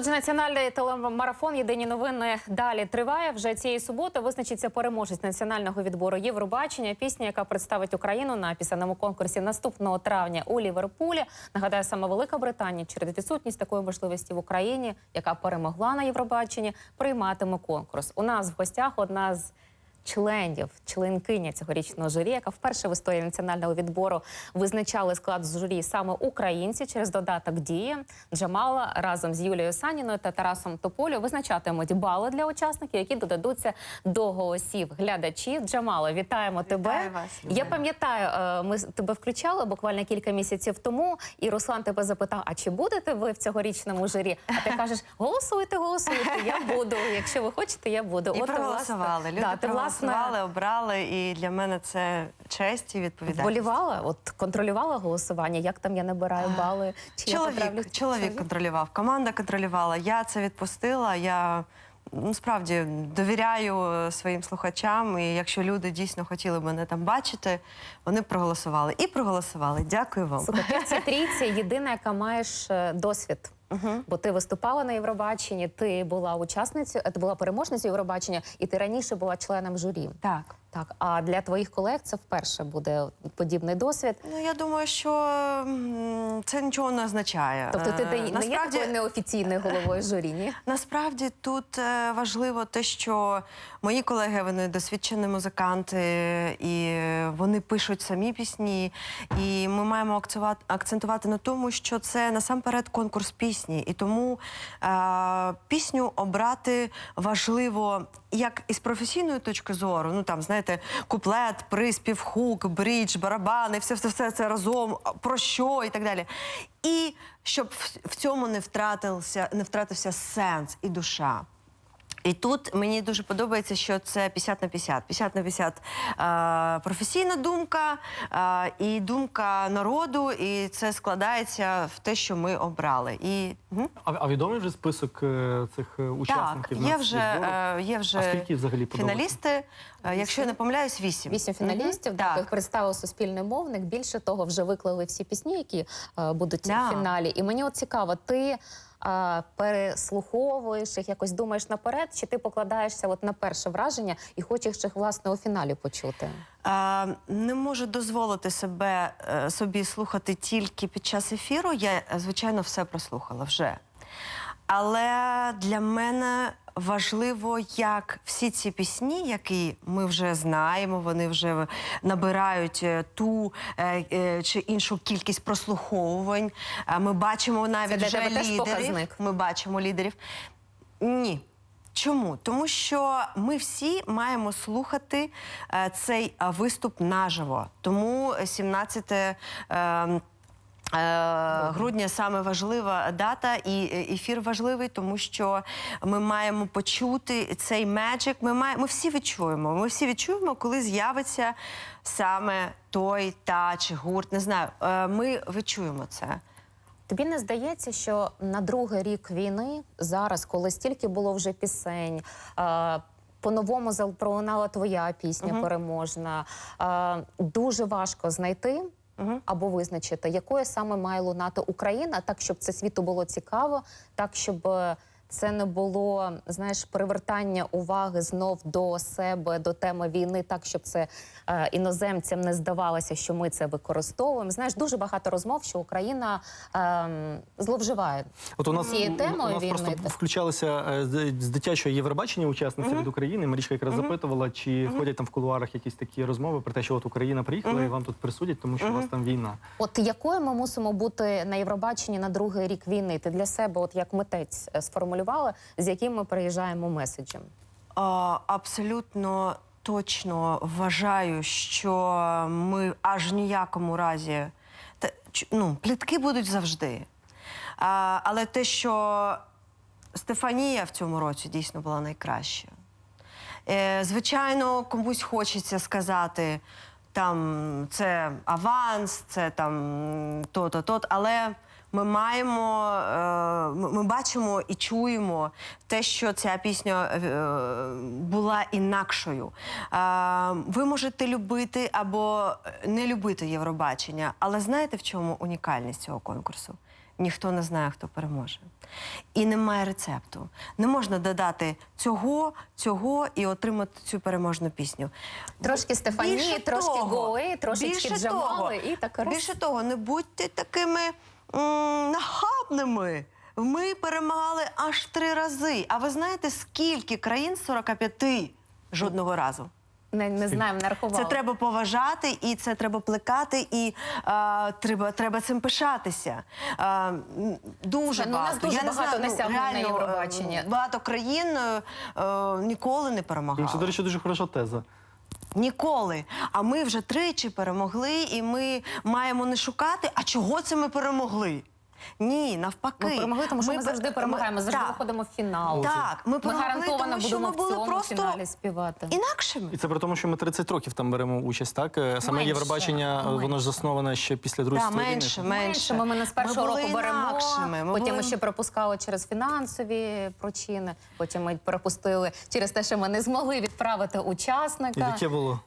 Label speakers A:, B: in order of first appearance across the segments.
A: Отже, національний телемарафон Єдині новини далі триває. Вже цієї суботи визначиться переможець національного відбору Євробачення. Пісня, яка представить Україну на пісенному конкурсі наступного травня у Ліверпулі. Нагадаю, саме Велика Британія через відсутність такої можливості в Україні, яка перемогла на Євробаченні, прийматиме конкурс. У нас в гостях одна з. Членів, членкиня цьогорічного журі, яка вперше в історії національного відбору визначали склад з журі саме українці через додаток дії Джамала разом з Юлією Саніною та Тарасом Тополю визначатимуть бали для учасників, які додадуться до голосів глядачів. Джамала, вітаємо тебе.
B: вас,
A: Я пам'ятаю, е, ми тебе включали буквально кілька місяців тому, і Руслан тебе запитав: а чи будете ви в цьогорічному журі? А ти кажеш, голосуйте, голосуйте. Я буду. Якщо ви хочете, я буду.
B: І
A: От,
B: проголосували.
A: власне,
B: Люди
A: да, ти, власне,
B: проголосували, обрали, і для мене це честь і відповідальність.
A: Вболівала, от контролювала голосування, як там я набираю бали, чи я
B: Чоловік,
A: поправлю
B: чоловік контролював, команда контролювала. Я це відпустила. Я ну, справді довіряю е, своїм слухачам. І якщо люди дійсно хотіли мене там бачити, вони проголосували. І проголосували. Дякую вам.
A: Слухай, ти в цій трійці єдина, яка маєш е, досвід. Бо ти виступала на Євробаченні, ти була учасницею, е, ти була переможницею Євробачення, і ти раніше була членом журі.
B: Так.
A: Так, а для твоїх колег це вперше буде подібний досвід.
B: Ну я думаю, що це нічого не означає.
A: Тобто, ти
B: Е,
A: не є
B: насправді,
A: такою неофіційною головою журі, ні?
B: Насправді тут е, важливо те, що мої колеги вони досвідчені музиканти, і вони пишуть самі пісні. І ми маємо акцентувати на тому, що це насамперед конкурс пісні. І тому е, пісню обрати важливо як із професійної точки зору. Ну там знаєте, куплет, приспів, хук, брідж, барабани, все, все, все це разом, про що і так далі. І щоб в, цьому не втратився, не втратився сенс і душа. І тут мені дуже подобається, що це 50 на 50. 50 на 50 е, професійна думка е, і думка народу, і це складається в те, що ми обрали. І мгм.
C: А, а відомий вже список е, цих е,
B: так,
C: учасників?
B: є вже,
C: відбору?
B: е, є вже
C: А скільки взагалі подалося?
B: фіналісти. Е, Якщо я не помиляюсь, вісім.
A: Вісім фіналістів, так. їх представив суспільний мовник. Більше того, вже виклали всі пісні, які е, будуть
B: Да.
A: в фіналі. І мені от цікаво, ти е, переслуховуєш їх, якось думаєш наперед, чи ти покладаєшся от на перше враження і хочеш їх власне у фіналі почути?
B: Е, не можу дозволити себе е, собі слухати тільки під час ефіру. Я, е, звичайно, все прослухала вже. Але для мене важливо, як всі ці пісні, які ми вже знаємо, вони вже набирають е, ту е, е, чи іншу кількість прослуховувань. Ми бачимо навіть
A: для
B: вже лідерів. Ми бачимо лідерів. Ні. Чому? Тому що ми всі маємо слухати е, цей виступ наживо. Тому 17 е, е, грудня саме важлива дата, і е, ефір важливий, тому що ми маємо почути цей меджик. Ми має, ми всі відчуємо. Ми всі відчуємо, коли з'явиться саме той та чи гурт. Не знаю. Е, Ми відчуємо це.
A: Тобі не здається, що на другий рік війни зараз, коли стільки було вже пісень. е, По-новому пролунала твоя пісня переможна. Е, Дуже важко знайти або визначити, якою саме має лунати Україна, так щоб це світу було цікаво, так щоб е, це не було знаєш привертання уваги знов до себе, до теми війни, так щоб це е, іноземцям не здавалося, що ми це використовуємо. Знаєш, дуже багато розмов, що Україна ем, зловживає
C: От у нас,
A: цією темою
C: у нас
A: війни.
C: просто включалися е, з, дитячого Євробачення учасниці від України. Марічка якраз запитувала, чи ходять там в кулуарах якісь такі розмови про те, що от Україна приїхала і вам тут присудять, тому що у вас там війна.
A: От якою ми мусимо бути на Євробаченні на другий рік війни? Ти для себе, от як митець, е, сформулювала, з яким ми приїжджаємо меседжем?
B: А, Абсолютно точно вважаю, що ми аж ніякому разі та, ну, плітки будуть завжди. А, але те, що Стефанія в цьому році дійсно була найкраща. Е, звичайно, комусь хочеться сказати, там це аванс, це там то-то, то, але ми маємо, е, ми бачимо і чуємо те, що ця пісня е, була інакшою. Е, ви можете любити або не любити Євробачення, але знаєте, в чому унікальність цього конкурсу? ніхто не знає, хто переможе. І немає рецепту. Не можна додати цього, цього і отримати цю переможну пісню.
A: Трошки Стефанії,
B: Більше
A: трошки
B: того,
A: Гои, трошечки
B: більше
A: Джамали
B: того,
A: і так раз.
B: Більше того, не будьте такими нахабними. Ми перемагали аж три рази. А ви знаєте, скільки країн з 45 жодного разу?
A: Не, не знаємо, не рахували.
B: Це треба поважати, і це треба плекати, і а, треба, треба цим пишатися. А, дуже
A: Слухай, ну, у нас
B: багато.
A: дуже
B: Я не
A: багато
B: знаю, ну,
A: на
B: е,
A: Євробаченні.
B: Багато країн е, е, ніколи не
C: Ну,
B: перемагали.
C: Це, до речі, дуже хороша теза.
B: Ніколи. А ми вже тричі перемогли, і ми маємо не шукати, а чого це ми перемогли? Ні, навпаки.
A: Ми перемогли, тому що ми,
B: пер-
A: завжди перемагаємо,
B: ми-
A: завжди
B: так.
A: виходимо в фінал.
B: Так, ми
A: Ми
B: перемогли,
A: гарантовано
B: тому що ми були просто
A: фіналі співати.
B: інакшими.
C: І це при тому, що ми 30 років там беремо участь, так? Е, Саме
A: Менше,
C: Євробачення, е, воно ж засноване ще після Другої
B: Так,
C: світової
B: менше,
C: війни.
B: менше.
A: Ми, ми не з першого
B: Ми були
A: року беремо,
B: ми
A: потім
B: були-
A: ми ще пропускали через фінансові причини, потім ми пропустили через те, що ми не змогли відправити
C: І
A: учасника.
C: таке було.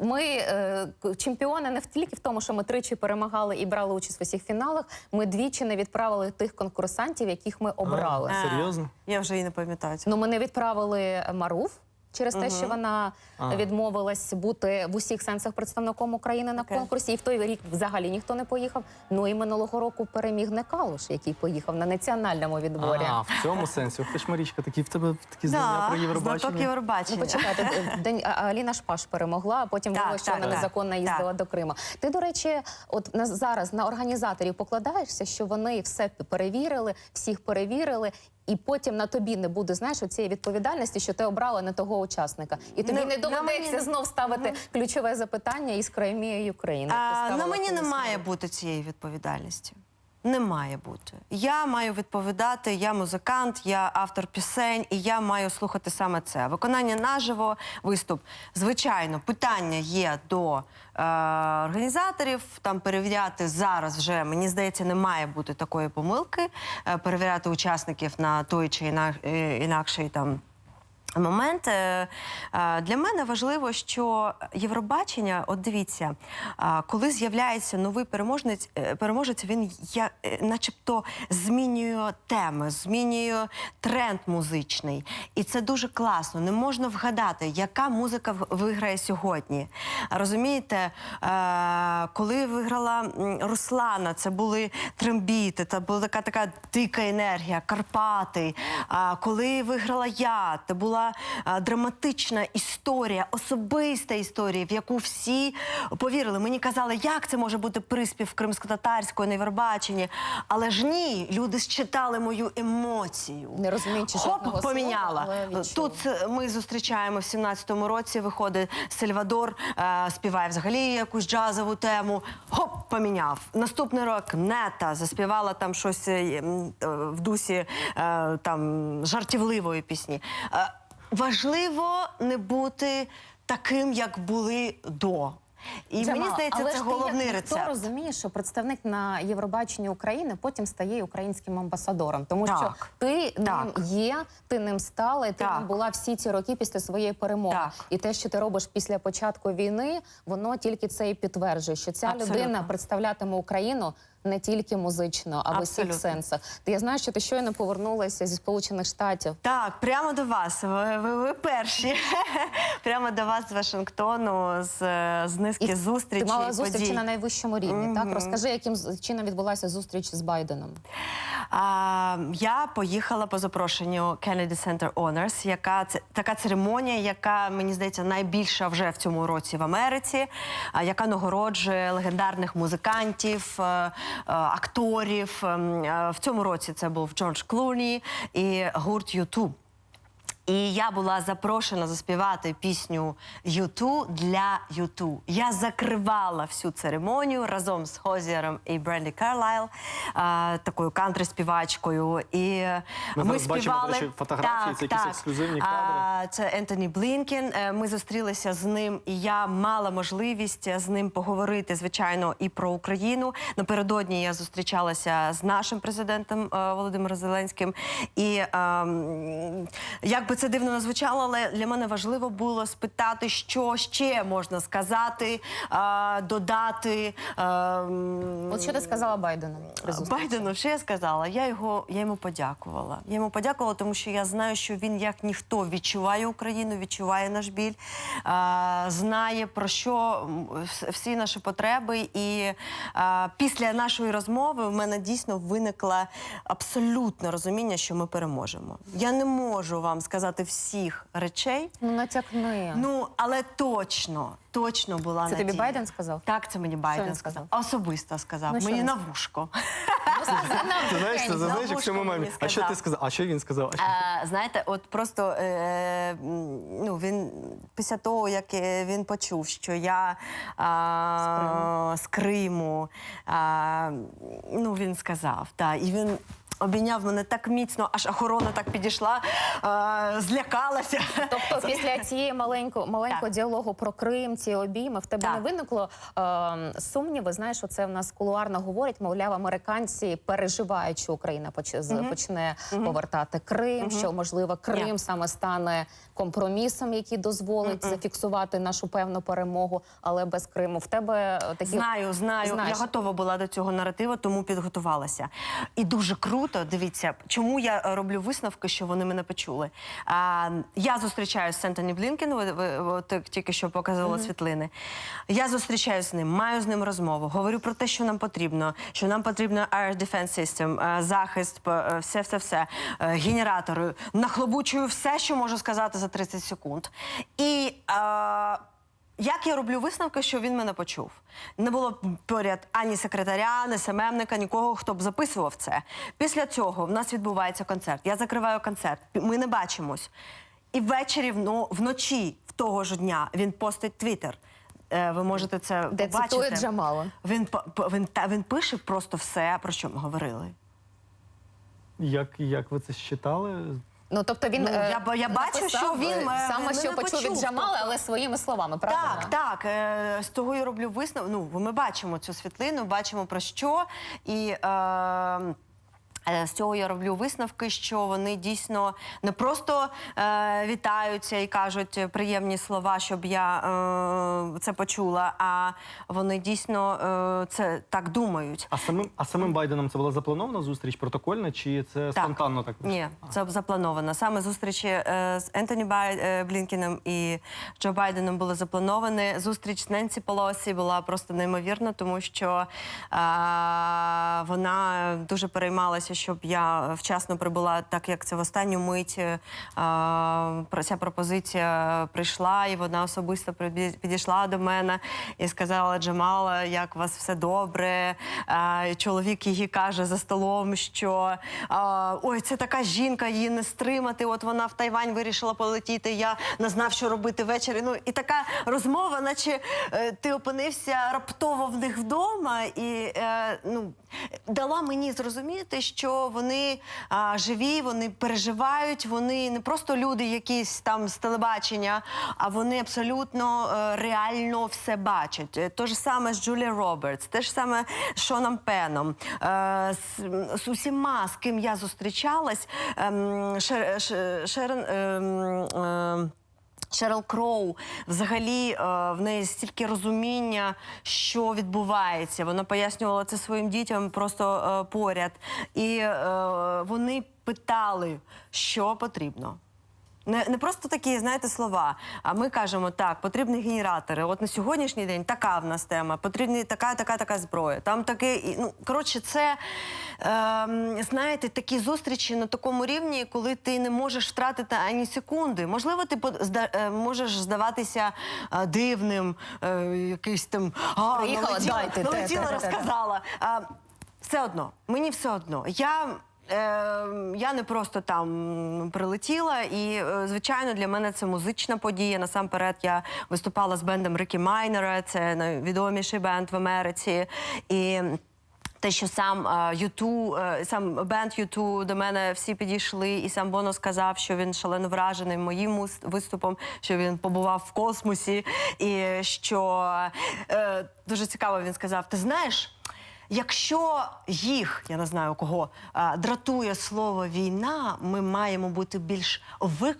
A: Ми е, чемпіони не тільки в тому, що ми тричі перемагали і брали участь в усіх фіналах. Ми двічі не відправили тих конкурсантів, яких ми обрали.
C: А, Серйозно?
B: Я вже і не пам'ятаю.
A: Ну, ми не відправили Маруф. Через те, що вона
C: А.
A: відмовилась бути в усіх сенсах представником України на
B: Окей.
A: конкурсі, і в той рік взагалі ніхто не поїхав. Ну і минулого року переміг не Калуш, який поїхав на національному відборі.
C: А, в цьому сенсі. Ох ти ж, Марічка, такі в тебе такі знання про
B: знаток
C: Євробачення.
A: Ну,
B: Євробачення.
A: почекайте, е, день а- Аліна Шпаш перемогла, а потім
B: Так,
A: виявилося, що
B: так,
A: вона
B: так,
A: незаконно їздила
B: так.
A: до Крима. Ти, до речі, от на зараз на організаторів покладаєшся, що вони все перевірили, всіх перевірили. І потім на тобі не буде знаєш цієї відповідальності, що ти обрала не того учасника, і тобі
B: Не-
A: не доведеться
B: мені-
A: знов ставити ключове запитання із краємією України.
B: А, на мені не має бути цієї відповідальності. Не має бути. Я маю відповідати, я музикант, я автор пісень, і я маю слухати саме це. Виконання наживо, виступ. Звичайно, питання є до е, організаторів. Там перевіряти зараз вже, мені здається, не має бути такої помилки. Е, перевіряти учасників на той чи іна- е, інакший там. Момент Е, для мене важливо, що Євробачення, от дивіться, коли з'являється новий переможець, е, переможець, він я, е, начебто змінює теми, змінює тренд музичний. І це дуже класно. Не можна вгадати, яка музика виграє сьогодні. Розумієте, коли виграла Руслана, це були трембіти, це була така така дика енергія, Карпати. Коли виграла я, це була а, драматична історія, особиста історія, в яку всі повірили. Мені казали, як це може бути приспів кримсько-татарської на. Але ж ні, люди считали мою емоцію.
A: Не розуміючи
B: Хоп,
A: жодного слова,
B: поміняла. Тут е, ми зустрічаємо в 17-му році. Виходить Сальвадор, е, співає взагалі якусь джазову тему. Хоп, поміняв. Наступний рок нета заспівала там щось е, е, в дусі е, там жартівливої пісні. Важливо не бути таким, як були до. І
A: Джамал,
B: мені здається,
A: але
B: це
A: ж ти
B: головний
A: як
B: рецепт.
A: Хто розуміє, що представник на Євробаченні України потім стає українським амбасадором, тому що ти
B: Так.
A: ним є, ти ним стала, і ти
B: Так.
A: ним була всі ці роки після своєї перемоги.
B: Так.
A: І те, що ти робиш після початку війни, воно тільки це і підтверджує, що ця
B: Абсолютно.
A: людина представлятиме Україну. Не тільки музично, а в усіх сенсах. Ти я знаю, що ти щойно повернулася зі Сполучених Штатів.
B: Так, прямо до вас. Ви, ви, ви перші. прямо до вас з Вашингтону, з, з низки
A: І
B: зустрічей.
A: Ти мала зустрічі
B: подій.
A: на найвищому рівні. Так розкажи, яким чином відбулася зустріч з Байденом.
B: А, я поїхала по запрошенню Kennedy Center Honors, яка це така церемонія, яка мені здається найбільша вже в цьому році в Америці, яка нагороджує легендарних музикантів, е, е, акторів. Ем, е, В цьому році це був Джордж Клуні і гурт YouTube. І я була запрошена заспівати пісню «Юту» для «Юту». Я закривала всю церемонію разом з Хозіером і Бренді Карлайл, а, такою кантри-співачкою. І
C: Ми
B: ми,
C: бачимо,
B: співали
C: речі, фотографії, це якісь ексклюзивні кадри.
B: А, це Ентоні Блінкен. Е, Ми зустрілися з ним, і я мала можливість з ним поговорити, звичайно, і про Україну. Напередодні я зустрічалася з нашим президентом е, Володимиром Зеленським. І ем, як би це дивно не звучало, але для мене важливо було спитати, що ще можна сказати, а, додати. а,
A: От що ти сказала Байдену при зустрічі?
B: Байдену, що я сказала? Я його я йому подякувала. Я йому подякувала, тому що я знаю, що він як ніхто відчуває Україну, відчуває наш біль, а, знає про що всі наші потреби. І а, після нашої розмови в мене дійсно виникло абсолютне розуміння, що ми переможемо. Я не можу вам сказати всіх речей.
A: Ну натякни.
B: Ну, але точно, точно була
A: Це тобі
B: надія.
A: Байден сказав?
B: Так, це мені Байден сказав.
A: сказав?
B: Особисто сказав.
A: Ну, що
B: мені
A: він
B: на вушко.
C: Ти знаєш, це знаєш, як в
B: вушко
C: цьому
B: мені
C: А що ти
B: сказав.
C: сказав? А що він сказав? А що-
B: Е, знаєте, от просто е, м, ну, він після того, як е, він почув, що я а, з Криму, а, ну він сказав, та, і він. Обійняв мене так міцно, аж охорона так підійшла, а, злякалася.
A: Тобто, після цієї маленького маленького
B: Так.
A: діалогу про Крим, ці обійми, в тебе
B: Так.
A: не виникло е, сумніви. Знаєш, що це в нас кулуарно говорять. Мовляв, американці переживають, що Україна поч- з- почне повертати Крим. Що можливо Крим
B: Ні.
A: саме стане компромісом, який дозволить зафіксувати нашу певну перемогу, але без Криму. В тебе е, такі
B: Знаю, знаю.
A: Знаєш.
B: Я готова була до цього наративу, тому підготувалася. І дуже круто. Дивіться, чому я е, роблю висновки, що вони мене почули. А, я зустрічаюся з Ентоні Блінкен, ви, ви, ви тільки що показувала світлини. Я зустрічаюся з ним, маю з ним розмову, говорю про те, що нам потрібно, що нам потрібно Air Defense System, е, захист, е, все, все, все, е, генератори. Нахлобучую все, що можу сказати за 30 секунд. І е, як я роблю висновки, що він мене почув? Не було поряд ані секретаря, ні СММника, нікого, хто б записував це. Після цього в нас відбувається концерт. Я закриваю концерт. Ми не бачимось. І ввечері, вно- вночі в того ж дня він постить твіттер. Е, Ви можете це
A: Де
B: побачити.
A: цитує Джамала.
B: Він, він, він пише просто все, про що ми говорили.
C: Як, як ви це считали?
A: Ну тобто він
B: Ну,
A: е,
B: я я бачу,
A: написав,
B: що він,
A: е,
B: е,
A: саме
B: мене
A: що почув від
B: почув,
A: Джамала,
B: тобто.
A: але своїми словами. Правильно?
B: Так, так. Е, з того я роблю висновок. Ну, ми бачимо цю світлину, бачимо про що. І е, з цього я роблю висновки, що вони дійсно не просто е, вітаються і кажуть приємні слова, щоб я е, це почула, а вони дійсно е, це так думають.
C: А самим, а самим Байденом це була запланована зустріч протокольна, чи це
B: Так.
C: спонтанно так?
B: Ні, це заплановано. Саме зустрічі е, з Ентоні Бай, е, Блінкіном і Джо Байденом були заплановані. Зустріч з Ненсі Полосі була просто неймовірна, тому що е, вона дуже переймалася, щоб я вчасно прибула, так як це в останню мить. Е, ця пропозиція прийшла, і вона особисто підійшла до мене і сказала: Джамала, як у вас все добре. Чоловік її каже за столом, що ой, це така жінка, її не стримати. От вона в Тайвань вирішила полетіти. Я не знав, що робити ввечері. Ну і така розмова, наче е, ти опинився раптово в них вдома, і е, ну дала мені зрозуміти, що вони а, живі, вони переживають, вони не просто люди, якісь там з телебачення, а вони абсолютно е, реально все бачать. Е, То ж саме з Джулія Робертс, те ж саме з Шоном Пеном, е, з, з усіма, з ким я зустрічалась, ем, Шер, Ш- Шерон. ем, ем, Шерл Кроу, взагалі е, в неї стільки розуміння, що відбувається. Вона пояснювала це своїм дітям просто е, поряд. І е, вони питали, що потрібно. Не, не просто такі, знаєте, слова. А ми кажемо, так, потрібні генератори. От на сьогоднішній день така в нас тема, потрібна така, така, така зброя. Там таке, ну коротше, це ем, знаєте, такі зустрічі на такому рівні, коли ти не можеш втратити ані секунди. Можливо, ти е, можеш здаватися е, дивним, е, якийсь там а,
A: Приїхала,
B: налетіла,
A: дайте, те,
B: налетіла,
A: те, те, те.
B: розказала. А, все одно, мені все одно. Я, е, я не просто там прилетіла, і, е, звичайно, для мене це музична подія. Насамперед, я виступала з бендом Рікі Майнера, це найвідоміший бенд в Америці. І те, що сам е, Юту, е, сам бенд Юту до мене всі підійшли, і сам Боно сказав, що він шалено вражений моїм виступом, що він побував в космосі, і що дуже цікаво він сказав: Ти знаєш, Якщо їх, я не знаю кого, дратує слово війна, ми маємо бути більш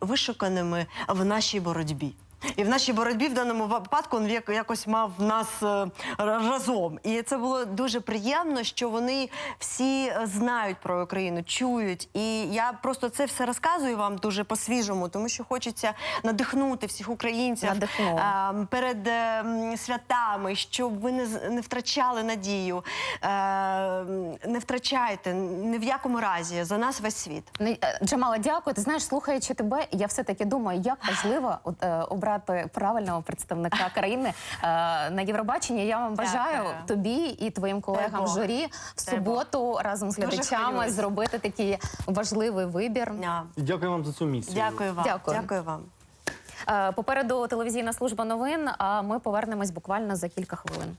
B: вишуканими в нашій боротьбі. І в нашій боротьбі в даному випадку він якось мав нас е, разом. І це було дуже приємно, що вони всі е, знають про Україну, чують. І я просто це все розказую вам дуже по-свіжому, тому що хочеться надихнути всіх українців а, перед е, святами, щоб ви не, не втрачали надію. Не втрачайте ні в якому разі за нас весь світ.
A: Джамала, дякую. Ти знаєш, слухаючи тебе, я все таки думаю, як важливо е, обрати правильного представника країни е, на Євробаченні. Я вам бажаю
B: Дякую.
A: тобі і твоїм колегам в журі в
B: Дай Бог.
A: суботу разом з глядачами зробити такий важливий вибір.
C: Yeah. Дякую вам за цю місію.
B: Дякую вам.
A: Дякую.
B: Дякую вам.
A: Е, Попереду телевізійна служба новин. А ми повернемось буквально за кілька хвилин.